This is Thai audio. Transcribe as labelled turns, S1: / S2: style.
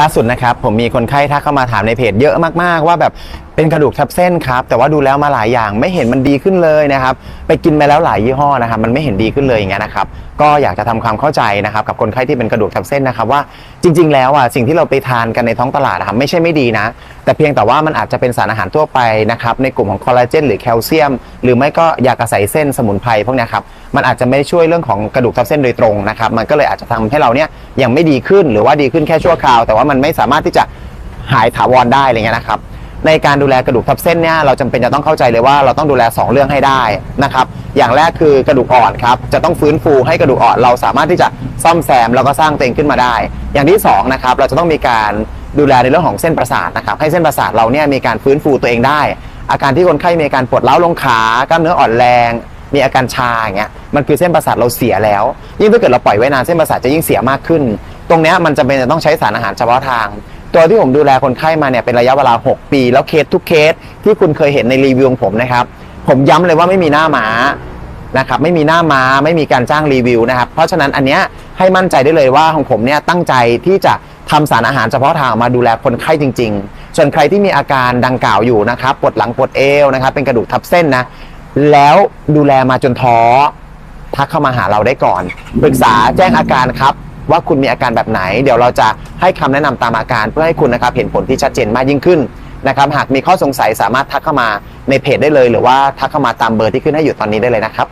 S1: ล่าสุดนะครับผมมีคนไข้ทักเข้ามาถามในเพจเยอะมากๆว่าแบบ เป็นกระดูกทับเส้นครับ แต่ว่าดูแล้วมาหลายอย่างไม่เห็นมันดีขึ้นเลยนะครับ ไปกินไปแล้วหลายยี่ห้อนะครับ มันไม่เห็นดีขึ้นเลยอย่างเงี้ยนะครับ ก็อยากจะทำความเข้าใจนะครับ กับคนไข้ที่เป็นกระดูกทับเส้นนะครับว่าจริง ๆ แล้วอะสิ่งที่เราไปทานกันในท้องตลาดนะครับไม่ใช่ไม่ดีนะ แต่เพียงแต่ว่ามันอาจจะเป็นสารอาหารทั่วไปนะครับในกลุ่มของคอลลาเจนหรือแคลเซียม หรือไม่ก็ยากระใสเส้นสมุนไพรพวกนี้ครับมันอาจจะไม่ช่วยเรื่องของกระดูกทับเส้นโดยตรงนะครับ มันก็เลยอาจจะทำให้เราเนี่ยยังไม่ดีขึ้นหรือว่าดีขึ้นแค่ชั่วคราว แต่ว่ามันไม่สามารถที่จะหายถาวรได้อะไรเงี้ยนะครับ ในการดูแลกระดูกทับเส้นเนี่ยเราจำเป็นจะต้องเข้าใจเลยว่าเราต้องดูแล 2 เรื่องให้ได้นะครับอย่างแรกคือกระดูกอ่อนครับจะต้องฟื้นฟูให้กระดูกอ่อนเราสามารถที่จะซ่อมแซมแล้วก็สร้างตัวเองขึ้นมาได้ อย่างที่สองนะครับเราจะต้องมีการดูแลในเรื่องของเส้นประสาทนะครับให้เส้นประสาทเราเนี่ยมีการฟื้นฟูตัวเองได้ อาการที่คนไข้มีการปวดร้าลงขากล้ามเนื้ออ่อนแรง มีอาการชาอย่างเงี้ยมันคือเส้นประสาทเราเสียแล้ว ยิ่งถ้าเกิดเราปล่อยไว้นานเส้นประสาทจะยิ่งเสียมากขึ้น ตรงเนี้ยมันจำเป็นจะต้องใช้สารอาหารเฉพาะทาง ตัวที่ผมดูแลคนไข้มาเนี่ยเป็นระยะเวลา 6 ปี แล้วเคสทุกเคสที่คุณเคยเห็นในรีวิวของผมนะครับ ผมย้ำเลยว่าไม่มีหน้าหมานะครับไม่มีหน้ามาไม่มีการจ้างรีวิวนะครับ เพราะฉะนั้นอันเนี้ยให้มั่นใจได้เลยว่าของผมเนี่ยตั้งใจที่จะทำสารอาหารเฉพาะทางมาดูแลคนไข้จริง ๆ ส่วนใครที่มีอาการดังกล่าวอยู่นะครับปวดหลังปวดเอวนะครับ เป็นกระดูกทับเส้นนะแล้วดูแลมาจนท้อทักเข้ามาหาเราได้ก่อนปรึกษาแจ้งอาการครับ ว่าคุณมีอาการแบบไหน เดี๋ยวเราจะให้คำแนะนำตามอาการเพื่อให้คุณนะครับเห็นผลที่ชัดเจนมากยิ่งขึ้นนะครับหากมีข้อสงสัยสามารถทักเข้ามาในเพจได้เลย หรือว่าทักเข้ามาตามเบอร์ที่ขึ้นให้อยู่ตอนนี้ได้เลยนะครับ